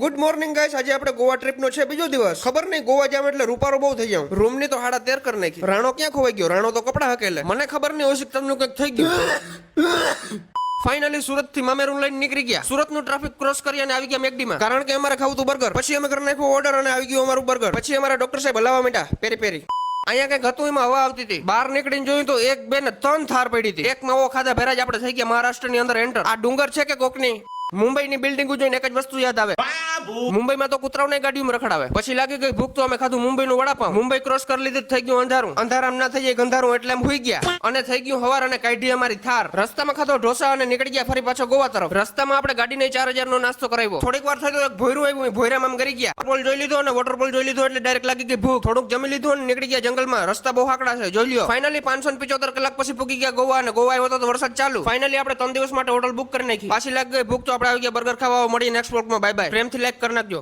Good morning guys આજે આપણે Goa trip નો છે બીજો દિવસ. ખબર નહીં, ગોવા જામ એટલે રૂપારો બહુ થઈ જાઉં રૂમની તો હાડા તેર કરી નાખી. રાણો ક્યાં ખોવાઈ ગયો? રાણો તો કપડા હકેલે. મને ખબર નહીં ઓશિક તમને કંઈક થઈ ગયું. ફાઇનલી સુરતથી મામેરું લઈને નીકળી ગયા. સુરતનું ટ્રાફિક ક્રોસ કરી અને આવી ગયા મેકડી માં કારણ કે અમારે ખાવું હતું બર્ગર પછી અમે કરી નાખ્યો ઓર્ડર અને આવી ગયું અમારું બર્ગર પછી અમારા ડોક્ટર સાહેબ હલાવા માંડ્યા. પેરી પેરી અહીંયા કંઈક હતું, એમાં હવા આવતી હતી. બહાર નીકળીને જોયું તો એક બે ને ત્રણ થાર પડી હતી. એક માવો ખાધા ભેરા જ આપણે થઈ ગયા મહારાષ્ટ્રની અંદર એન્ટર આ ડુંગર છે કે કોકની? મુંબઈની બિલ્ડિંગ જોઈને એક જ વસ્તુ યાદ આવે. મુંબઈમાં તો કૂતરાઓને ગાડીમાં રખડાવે. પછી લાગી ગઈ ભૂખ તો અમે ખાધું મુંબઈનું વડાપાવ મુંબઈ ક્રોસ કરી લીધી થઈ ગયું અંધારું. અંધારામ ના થઈ જાય અંધારું એટલે એમ હોઈ ગયા. અને થઈ ગયું હવાર અને કાઢી અમારી થાર. રસ્તામાં ખાધો ઢોસા અને નીકળી ગયા ફરી પાછો ગોવા તરફ. રસ્તામાં આપણે ગાડીને ચાર હજાર નો નાસ્તો કરાવ્યો. થોડીક વાર થઈ તો એક ભોયરું આવ્યું ભોયરામાં આમ કરી ગયા. પોલ જોઈ લીધો અને વોટરપોલ જોઈ લીધો એટલે ડાયરેક્ટ લાગી ગઈ ભૂખ. થોડુંક જમી લીધું અને નીકળી ગયા જંગલમાં. રસ્તા બહુ આકડા છે જોઈ લ્યો. ફાઇનલી પાંચસો પિચોતેર કલાક પછી પૂકી ગયા ગોવા અને ગોવા આવ્યો તો વરસાદ ચાલુ. ફાઇનલી આપણે ત્રણ દિવસ માટે હોટલ બુક કરી નાખી. પાછી લાગી ગઈ ભૂખ તો આપણે આવી ગયા બર્ગર ખાવા મળીને નેક્સ્ટ વ્લોગમાં બાય બાય પ્રેમથી લાઈક કરી નાખજો.